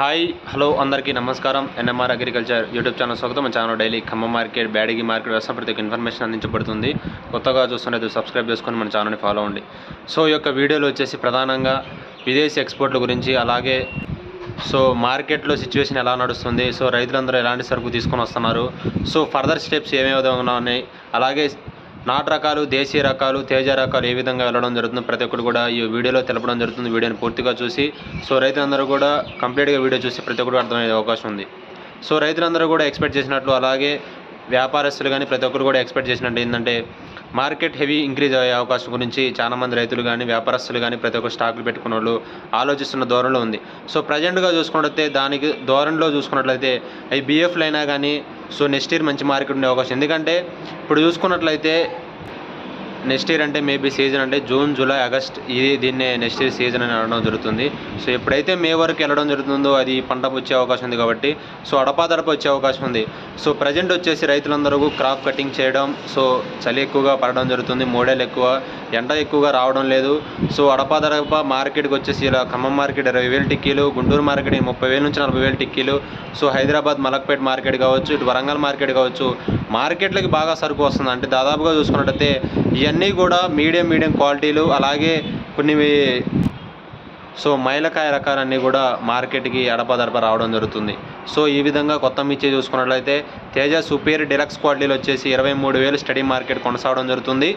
Hi hello అందరికీ నమస్కారం. NMR agriculture YouTube channel స్వాగతం. మన channel daily ఖమ్మ market Byadgi market వ్యవస్థ ప్రతి ఒక్క ఇన్ఫర్మేషన్ అందించబడుతుంది. కొత్తగా చూస్తున్నది సబ్స్క్రైబ్ చేసుకొని మన ఛానల్ని ఫాలో అవ్వండి. సో ఈ యొక్క వీడియోలో వచ్చేసి ప్రధానంగా విదేశీ ఎక్స్పోర్ట్ల గురించి అలాగే సో మార్కెట్లో సిచ్యువేషన్ ఎలా నడుస్తుంది సో రైతులందరూ ఎలాంటి సరుకు తీసుకొని వస్తున్నారు సో ఫర్దర్ స్టెప్స్ ఏమేమి ఉన్నాయి అలాగే నాటు రకాలు దేశీయ రకాలు తేజ రకాలు ఏ విధంగా వెళ్ళడం జరుగుతుంది ప్రతి ఒక్కరు కూడా ఈ వీడియోలో తెలపడం జరుగుతుంది. వీడియోని పూర్తిగా చూసి సో రైతులందరూ కూడా కంప్లీట్గా వీడియో చూసి ప్రతి ఒక్కరు అర్థమయ్యే అవకాశం ఉంది. సో రైతులందరూ కూడా ఎక్స్పెక్ట్ చేసినట్లు అలాగే వ్యాపారస్తులు కానీ ప్రతి ఒక్కరు కూడా ఎక్స్పెక్ట్ చేసినట్టు ఏంటంటే మార్కెట్ హెవీ ఇంక్రీజ్ అయ్యే అవకాశం గురించి చాలామంది రైతులు కానీ వ్యాపారస్తులు కానీ ప్రతి ఒక్క స్టాకులు పెట్టుకున్న వాళ్ళు ఆలోచిస్తున్న ధోరణిలో ఉంది. సో ప్రజెంట్గా చూసుకున్నట్లయితే దానికి ధోరణిలో చూసుకున్నట్లయితే అవి బిఎఫ్లు అయినా కానీ సో నెక్స్ట్ ఇయర్ మంచి మార్కెట్ ఉండే అవకాశం. ఎందుకంటే ఇప్పుడు చూసుకున్నట్లయితే నెక్స్ట్ ఇయర్ అంటే మేబీ సీజన్ అంటే జూన్ జూలై ఆగస్ట్ ఇది దీన్నే నెక్స్ట్ ఇయర్ సీజన్ అని అనడం జరుగుతుంది. సో ఎప్పుడైతే మే వరకు వెళ్ళడం జరుగుతుందో అది పంట వచ్చే అవకాశం ఉంది కాబట్టి సో అడపాదడప వచ్చే అవకాశం ఉంది. సో ప్రజెంట్ వచ్చేసి రైతులందరూ క్రాప్ కటింగ్ చేయడం సో చలి ఎక్కువగా పడడం జరుగుతుంది మోడల్ ఎక్కువ ఎండ ఎక్కువగా రావడం లేదు. సో అడపాదడప మార్కెట్కి వచ్చేసి ఇలా ఖమ్మం మార్కెట్ ఇరవై వేలు టిక్కీలు గుంటూరు మార్కెట్ ముప్పై వేల నుంచి నలభై వేలు టిక్కీలు సో హైదరాబాద్ మలక్పేట్ మార్కెట్ కావచ్చు ఇటు వరంగల్ మార్కెట్ కావచ్చు మార్కెట్లకి బాగా సరుకు వస్తుంది. అంటే దాదాపుగా చూసుకున్నట్టయితే ఇవన్నీ కూడా మీడియం మీడియం క్వాలిటీలు అలాగే కొన్ని సో మైలకాయ రకాలన్నీ కూడా మార్కెట్కి అడపదడప రావడం జరుగుతుంది. సో ఈ విధంగా కొత్త మిర్చి చూసుకున్నట్లయితే తేజ సుపీర్ డిలక్స్ క్వాలిటీలు వచ్చేసి ఇరవై మూడు వేలు స్టడీ మార్కెట్ కొనసాగడం జరుగుతుంది.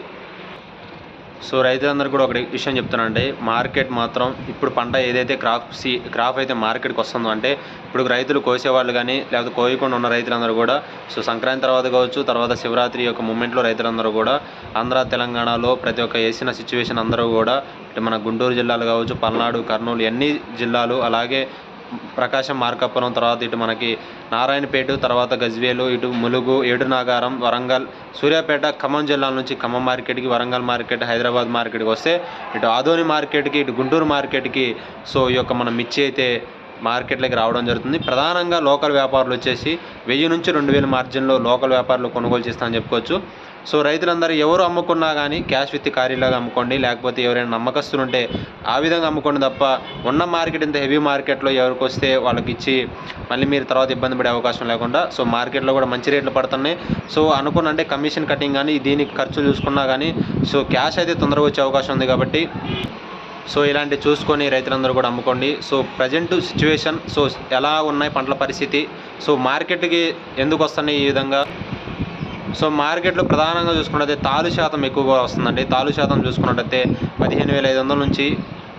సో రైతులందరూ కూడా ఒక విషయం చెప్తానంటే మార్కెట్ మాత్రం ఇప్పుడు పంట ఏదైతే క్రాప్ సీ క్రాప్ అయితే మార్కెట్కి వస్తుందో అంటే ఇప్పుడు రైతులు కోసేవాళ్ళు కానీ లేకపోతే కోయకుండా ఉన్న రైతులందరూ కూడా సో సంక్రాంతి తర్వాత కావచ్చు తర్వాత శివరాత్రి యొక్క మూమెంట్లో రైతులందరూ కూడా ఆంధ్ర తెలంగాణలో ప్రతి ఒక్క వేసిన సిచ్యువేషన్ అందరూ కూడా మన గుంటూరు జిల్లాలు కావచ్చు పల్నాడు కర్నూలు ఎన్ని జిల్లాలు అలాగే ప్రకాశం మార్కాపురం తర్వాత ఇటు మనకి నారాయణపేట తర్వాత గజ్వేలు ఇటు ములుగు ఏడునాగారం వరంగల్ సూర్యాపేట ఖమ్మం జిల్లాల నుంచి ఖమ్మం మార్కెట్కి వరంగల్ మార్కెట్ హైదరాబాద్ మార్కెట్కి వస్తే ఇటు ఆదోని మార్కెట్కి ఇటు గుంటూరు మార్కెట్కి. సో ఈ యొక్క మన మిర్చి అయితే మార్కెట్లోకి రావడం జరుగుతుంది. ప్రధానంగా లోకల్ వ్యాపారులు వచ్చేసి వెయ్యి నుంచి రెండు వేల మార్జిన్లో లోకల్ వ్యాపారులు కొనుగోలు చేస్తామని చెప్పుకోవచ్చు. సో రైతులందరూ ఎవరు అమ్ముకున్నా కానీ క్యాష్ విత్ కారీలాగా అమ్ముకోండి. లేకపోతే ఎవరైనా నమ్మకస్తులు ఉంటే ఆ విధంగా అమ్ముకోండి తప్ప ఉన్న మార్కెట్ ఇంత హెవీ మార్కెట్లో ఎవరికి వస్తే వాళ్ళకి ఇచ్చి మళ్ళీ మీరు తర్వాత ఇబ్బంది పడే అవకాశం లేకుండా సో మార్కెట్లో కూడా మంచి రేట్లు పడుతున్నాయి. సో అనుకున్న అంటే కమిషన్ కటింగ్ కానీ దీనికి ఖర్చు చూసుకున్నా కానీ సో క్యాష్ అయితే తొందరగా వచ్చే అవకాశం ఉంది కాబట్టి సో ఇలాంటి చూసుకొని రైతులందరూ కూడా అమ్ముకోండి. సో ప్రజెంట్ సిచ్యువేషన్ సో ఎలా ఉన్నాయి పంటల పరిస్థితి సో మార్కెట్కి ఎందుకు వస్తున్నాయి ఈ విధంగా? సో మార్కెట్లో ప్రధానంగా చూసుకున్నట్టయితే తాలు శాతం ఎక్కువగా వస్తుందండి. తాలు శాతం చూసుకున్నట్టయితే పదిహేను వేల ఐదు వందల నుంచి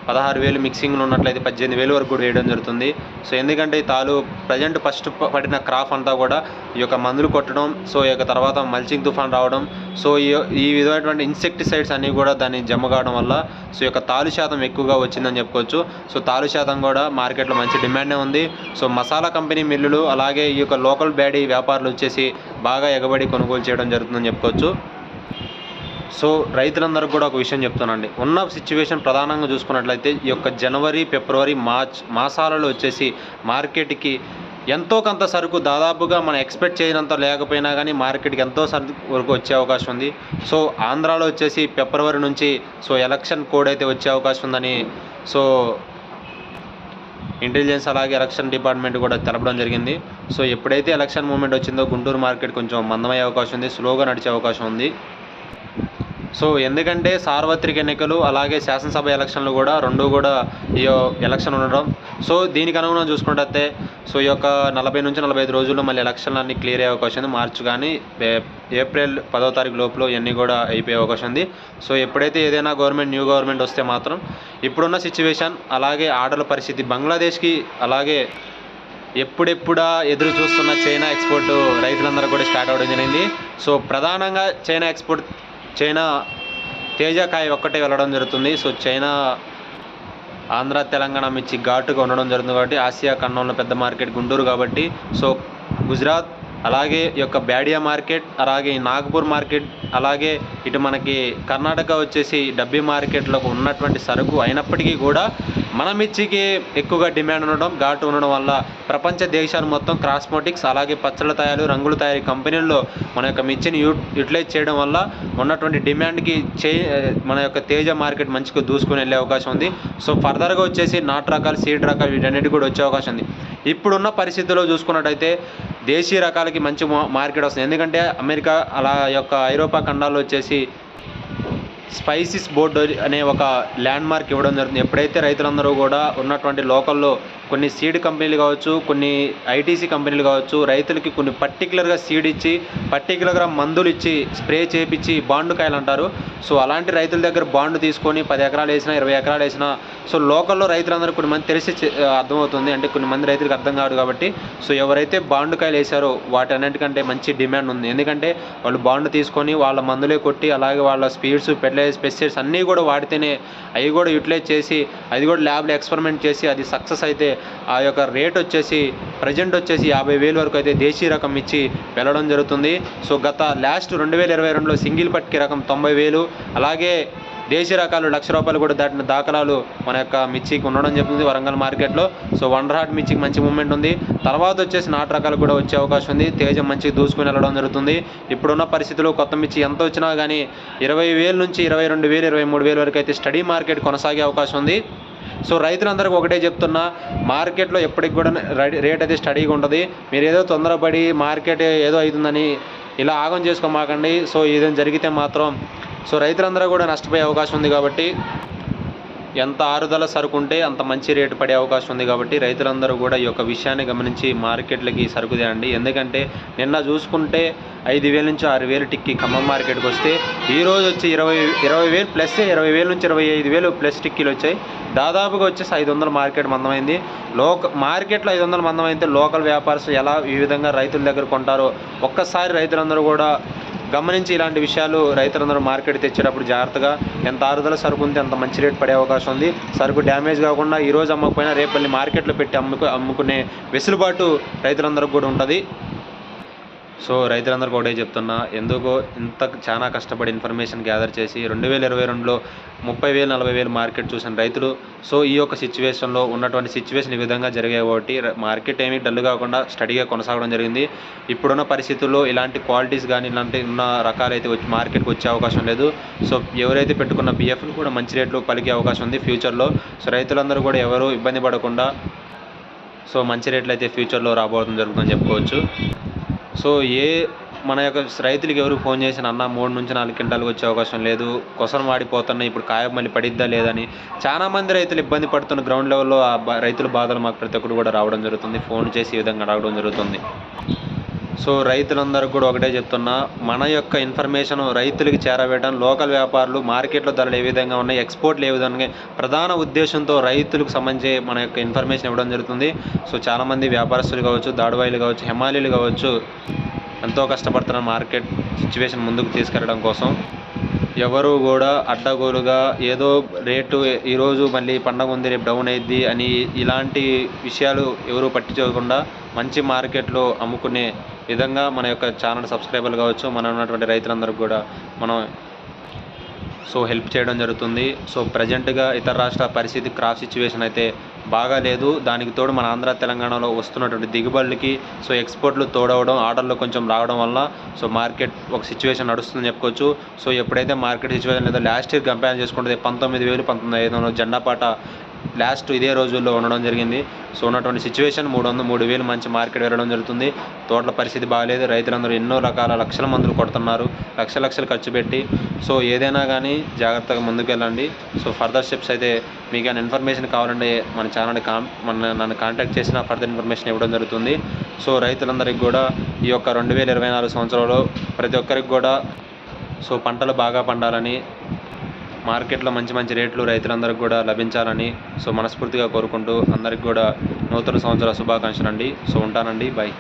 పదహారు వేలు మిక్సింగ్లో ఉన్నట్లయితే పద్దెనిమిది వేలు వరకు కూడా వేయడం జరుగుతుంది. సో ఎందుకంటే ఈ తాలు ప్రజెంట్ ఫస్ట్ పడిన క్రాప్ అంతా కూడా ఈ యొక్క మందులు కొట్టడం సో ఈ యొక్క తర్వాత మల్చింగ్ తుఫాన్ రావడం సో ఈ ఈ విధమైనటువంటి ఇన్సెక్టిసైడ్స్ అన్నీ కూడా దాన్ని జమ కావడం వల్ల సో ఈ యొక్క తాలు శాతం ఎక్కువగా వచ్చిందని చెప్పుకోవచ్చు. సో తాలు శాతం కూడా మార్కెట్లో మంచి డిమాండే ఉంది. సో మసాలా కంపెనీ మిల్లులు అలాగే ఈ యొక్క లోకల్ బ్యాడీ వ్యాపారులు వచ్చేసి బాగా ఎగబడి కొనుగోలు చేయడం జరుగుతుందని చెప్పుకోవచ్చు. సో రైతులందరూ కూడా ఒక విషయం చెప్తానండి. ఉన్న సిచ్యువేషన్ ప్రధానంగా చూసుకున్నట్లయితే ఈ యొక్క జనవరి ఫిబ్రవరి మార్చ్ మాసాలలో వచ్చేసి మార్కెట్కి ఎంతో కొంత సరుకు దాదాపుగా మనం ఎక్స్పెక్ట్ చేయనంత లేకపోయినా కానీ మార్కెట్కి ఎంతో సరుకు వరకు వచ్చే అవకాశం ఉంది. సో ఆంధ్రాలో వచ్చేసి ఫిబ్రవరి నుంచి సో ఎలక్షన్ కోడ్ అయితే వచ్చే అవకాశం ఉందని సో ఇంటెలిజెన్స్ అలాగే ఎలక్షన్ డిపార్ట్మెంట్ కూడా తెలపడం జరిగింది. సో ఎప్పుడైతే ఎలక్షన్ మూమెంట్ వచ్చిందో గుంటూరు మార్కెట్ కొంచెం మందమయ్యే అవకాశం ఉంది స్లోగా నడిచే అవకాశం ఉంది. సో ఎందుకంటే సార్వత్రిక ఎన్నికలు అలాగే శాసనసభ ఎలక్షన్లు కూడా రెండు కూడా ఈ ఎలక్షన్ ఉండడం. సో దీనికి అనుగుణంగా చూసుకుంటే సో ఈ యొక్క నలభై నుంచి నలభై ఐదు రోజుల్లో మళ్ళీ ఎలక్షన్లు అన్నీ క్లియర్ అయ్యే అవకాశం ఉంది. మార్చి కానీ ఏప్రిల్ పదో తారీఖు లోపల ఇవన్నీ కూడా అయిపోయే అవకాశం ఉంది. సో ఎప్పుడైతే ఏదైనా గవర్నమెంట్ న్యూ గవర్నమెంట్ వస్తే మాత్రం ఇప్పుడున్న సిచ్యువేషన్ అలాగే ఆటల పరిస్థితి బంగ్లాదేశ్కి అలాగే ఎప్పుడెప్పుడా ఎదురు చూస్తున్న చైనా ఎక్స్పోర్ట్ రైతులందరూ కూడా స్టార్ట్ అవ్వడం జరిగింది. సో ప్రధానంగా చైనా ఎక్స్పోర్ట్ చైనా తేజకాయ ఒక్కటే వెళ్ళడం జరుగుతుంది. సో చైనా ఆంధ్ర తెలంగాణ మిర్చి ఘాటుగా ఉండడం జరుగుతుంది కాబట్టి ఆసియా ఖండంలో పెద్ద మార్కెట్ గుంటూరు కాబట్టి. సో గుజరాత్ అలాగే ఈ యొక్క బ్యాడియా మార్కెట్ అలాగే నాగపూర్ మార్కెట్ అలాగే ఇటు మనకి కర్ణాటక వచ్చేసి డబ్బి మార్కెట్లో ఉన్నటువంటి సరుకు అయినప్పటికీ కూడా మన మిర్చికి ఎక్కువగా డిమాండ్ ఉండడం ఘాటు ఉండడం వల్ల ప్రపంచ దేశాలు మొత్తం క్రాస్మోటిక్స్ అలాగే పచ్చళ్ళ తయారు రంగుల తయారీ కంపెనీల్లో మన యొక్క మిర్చిని యూ యూటిలైజ్ చేయడం వల్ల ఉన్నటువంటి డిమాండ్కి చే మన యొక్క తేజ మార్కెట్ మంచిగా దూసుకుని వెళ్ళే అవకాశం ఉంది. సో ఫర్దర్గా వచ్చేసి నాటు రకాలు సీడ్ రకాలు వీటన్నిటి కూడా వచ్చే అవకాశం ఉంది. ఇప్పుడున్న పరిస్థితుల్లో చూసుకున్నట్టయితే దేశీయ రకాలకి మంచి మా- మార్కెట్ వస్తుంది. ఎందుకంటే అమెరికా అలా యొక్క ఐరోపా ఖండాల్లో వచ్చేసి స్పైసీస్ బోర్డు అనే ఒక ల్యాండ్ మార్క్ ఇవ్వడం జరుగుతుంది. ఎప్పుడైతే రైతులందరూ కూడా ఉన్నటువంటి లోకల్లో కొన్ని సీడ్ కంపెనీలు కావచ్చు కొన్ని ఐటీసీ కంపెనీలు కావచ్చు రైతులకి కొన్ని పర్టికులర్గా సీడ్ ఇచ్చి పర్టికులర్గా మందులు ఇచ్చి స్ప్రే చేపించి బాండు కాయలు అంటారు సో అలాంటి రైతుల దగ్గర బాండ్ తీసుకొని పది ఎకరాలు వేసినా ఇరవై ఎకరాలు వేసినా సో లోకల్లో రైతులందరూ కొన్ని మంది తెలిసి అర్థమవుతుంది. అంటే కొన్ని మంది రైతులకు అర్థం కాదు కాబట్టి. సో ఎవరైతే బాండు కాయలు వేసారో వాటి మంచి డిమాండ్ ఉంది. ఎందుకంటే వాళ్ళు బాండ్ తీసుకొని వాళ్ళ మందులే కొట్టి అలాగే వాళ్ళ స్పీడ్స్ ఫెర్టిలైజర్స్ పెస్టిసైడ్స్ అన్నీ కూడా వాడితేనే అవి కూడా యూటిలైజ్ చేసి అది కూడా ల్యాబ్లో ఎక్స్పెరిమెంట్ చేసి అది సక్సెస్ అయితే ఆ యొక్క రేట్ వచ్చేసి ప్రజెంట్ వచ్చేసి యాభై వేలు వరకు అయితే దేశీ రకం ఇచ్చి వెళ్ళడం జరుగుతుంది. సో గత లాస్ట్ రెండు వేల ఇరవై రెండులో సింగిల్ పట్కి రకం తొంభై వేలు అలాగే దేశీ రకాలు లక్ష రూపాయలు కూడా దాటిన దాఖలాలు మన యొక్క మిర్చికి ఉండడం జరుగుతుంది వరంగల్ మార్కెట్లో. సో వండర్ హార్ట్ మిర్చికి మంచి మూమెంట్ ఉంది. తర్వాత వచ్చేసి నాటు రకాలు కూడా వచ్చే అవకాశం ఉంది. తేజం మంచిగా దూసుకుని వెళ్ళడం జరుగుతుంది. ఇప్పుడున్న పరిస్థితుల్లో కొత్త మిర్చి ఎంత వచ్చినా కానీ ఇరవై వేల నుంచి ఇరవై రెండు వేలు ఇరవై మూడు వేల వరకు అయితే స్టడీ మార్కెట్ కొనసాగే అవకాశం ఉంది. సో రైతులందరికీ ఒకటే చెప్తున్నా మార్కెట్లో ఎప్పటికి కూడా రేట్ అయితే స్టడీగా ఉంటుంది. మీరు ఏదో తొందరపడి మార్కెట్ ఏదో అవుతుందని ఇలా ఆగం చేసుకోమాకండి. సో ఏదైనా జరిగితే మాత్రం సో రైతులందరూ కూడా నష్టపోయే అవకాశం ఉంది కాబట్టి ఎంత ఆరుదల సరుకు ఉంటే అంత మంచి రేటు పడే అవకాశం ఉంది కాబట్టి రైతులందరూ కూడా ఈ యొక్క విషయాన్ని గమనించి మార్కెట్లకి సరుకు తేయండి. ఎందుకంటే నిన్న చూసుకుంటే ఐదు వేల నుంచి ఆరు వేలు టిక్కి ఖమ్మం మార్కెట్కి వస్తే ఈరోజు వచ్చి ఇరవై ఇరవై వేలు ప్లస్ ఇరవై వేల నుంచి ఇరవై ఐదు వేలు ప్లస్ టిక్కీలు వచ్చాయి. దాదాపుగా వచ్చేసి ఐదు వందల మార్కెట్ మందమైంది. లోక మార్కెట్లో ఐదు వందల మందమైతే లోకల్ వ్యాపారస్తులు ఎలా ఈ విధంగా రైతుల దగ్గర కొంటారో ఒక్కసారి రైతులందరూ కూడా గమనించి ఇలాంటి విషయాలు రైతులందరూ మార్కెట్ తెచ్చేటప్పుడు జాగ్రత్తగా ఎంత ఆరుదల సరుకు ఉంటే అంత మంచి రేట్ పడే అవకాశం ఉంది. సరుకు డ్యామేజ్ కాకుండా ఈ రోజు అమ్మకపోయినా రేపు మళ్ళీ మార్కెట్లో పెట్టి అమ్ముకు అమ్ముకునే వెసులుబాటు రైతులందరికీ కూడా ఉంటుంది. సో రైతులందరికీ ఒకటే చెప్తున్నా ఎందుకో ఇంత చాలా కష్టపడి ఇన్ఫర్మేషన్ గ్యాదర్ చేసి రెండు వేల ఇరవై రెండులో ముప్పై వేలు నలభై వేలు మార్కెట్ చూసిన రైతులు సో ఈ యొక్క సిచ్యువేషన్లో ఉన్నటువంటి సిచ్యువేషన్ ఈ విధంగా జరిగాయి కాబట్టి మార్కెట్ ఏమీ డల్ కాకుండా స్టడీగా కొనసాగడం జరిగింది. ఇప్పుడున్న పరిస్థితుల్లో ఇలాంటి క్వాలిటీస్ కానీ ఇలాంటి ఉన్న రకాలు అయితే వచ్చి మార్కెట్కి వచ్చే అవకాశం లేదు. సో ఎవరైతే పెట్టుకున్న బిఎఫ్లు కూడా మంచి రేట్లు పలికే అవకాశం ఉంది ఫ్యూచర్లో. సో రైతులందరూ కూడా ఎవరు ఇబ్బంది పడకుండా సో మంచి రేట్లు అయితే ఫ్యూచర్లో రాబోతుంది జరుగుతుందని చెప్పుకోవచ్చు. సో ఏ మన యొక్క రైతులకి ఎవరు ఫోన్ చేసిన అన్న మూడు నుంచి నాలుగు క్వింటాలకు వచ్చే అవకాశం లేదు కొసరం వాడిపోతున్నాయి ఇప్పుడు కాయ మళ్ళీ పడిద్దా లేదని చాలా మంది రైతులు ఇబ్బంది పడుతున్న గ్రౌండ్ లెవెల్లో ఆ రైతుల బాధలు మాకు ప్రతి ఒక్కరు కూడా రావడం జరుగుతుంది. ఫోన్ చేసి ఈ విధంగా అడగడం జరుగుతుంది. సో రైతులందరికీ కూడా ఒకటే చెప్తున్నా మన యొక్క ఇన్ఫర్మేషన్ రైతులకి చేరవేయడం లోకల్ వ్యాపారులు మార్కెట్లో ధరలు ఏ విధంగా ఉన్నాయి ఎక్స్పోర్ట్లు ఏ విధంగా ప్రధాన ఉద్దేశంతో రైతులకు సంబంధించి మన యొక్క ఇన్ఫర్మేషన్ ఇవ్వడం జరుగుతుంది. సో చాలామంది వ్యాపారస్తులు కావచ్చు దాడువాయిలు కావచ్చు హిమాలయలు కావచ్చు ఎంతో కష్టపడుతున్న మార్కెట్ సిచ్యువేషన్ ముందుకు తీసుకెళ్ళడం కోసం. ఎవరు కూడా అడ్డగోలుగా ఏదో రేటు ఈరోజు మళ్ళీ పండగ ఉంది రేపు డౌన్ అయ్యిద్ది అని ఇలాంటి విషయాలు ఎవరు పట్టించుకోకుండా మంచి మార్కెట్లో అమ్ముకునే విధంగా మన యొక్క ఛానల్ సబ్స్క్రైబర్లు కావచ్చు మన ఉన్నటువంటి రైతులందరికీ కూడా మనం సో హెల్ప్ చేయడం జరుగుతుంది. సో ప్రజెంట్గా ఇతర రాష్ట్ర పరిస్థితి క్రాప్ సిచ్యువేషన్ అయితే బాగాలేదు దానికి తోడు మన ఆంధ్ర తెలంగాణలో వస్తున్నటువంటి దిగుబడులకి సో ఎక్స్పోర్ట్లు తోడవడం ఆర్డర్లు కొంచెం రావడం వల్ల సో మార్కెట్ ఒక సిచ్యువేషన్ నడుస్తుందని చెప్పుకోవచ్చు. సో ఎప్పుడైతే మార్కెట్ సిచ్యువేషన్ లేదో లాస్ట్ ఇయర్ కంపేర్ చేసుకుంటే పంతొమ్మిది వేలు పంతొమ్మిది ఐదు వందల జెండా పాట లాస్ట్ ఇదే రోజుల్లో ఉండడం జరిగింది. సో ఉన్నటువంటి సిచ్యువేషన్ మూడు వందలు మూడు వేలు మంచి మార్కెట్ వెళ్ళడం జరుగుతుంది. తోటల పరిస్థితి బాగాలేదు. రైతులందరూ ఎన్నో రకాల లక్షల మందులు కొడుతున్నారు. లక్ష లక్షలు ఖర్చు పెట్టి. సో ఏదైనా కానీ జాగ్రత్తగా ముందుకు వెళ్ళండి సో ఫర్దర్ స్టెప్స్ అయితే మీకు ఏమైనా ఇన్ఫర్మేషన్ కావాలంటే మన ఛానల్ని కాం మన నన్ను కాంటాక్ట్ చేసిన ఫర్దర్ ఇన్ఫర్మేషన్ ఇవ్వడం జరుగుతుంది. సో రైతులందరికీ కూడా ఈ యొక్క రెండు వేల ఇరవై నాలుగు సంవత్సరంలో ప్రతి ఒక్కరికి కూడా సో పంటలు బాగా పండాలని మార్కెట్లో మంచి మంచి రేట్లు రైతులందరికీ కూడా లభించాలని సో మనస్ఫూర్తిగా కోరుకుంటూ అందరికి కూడా నూతన సంవత్సర శుభాకాంక్షలు అండి సో ఉంటానండి. బాయ్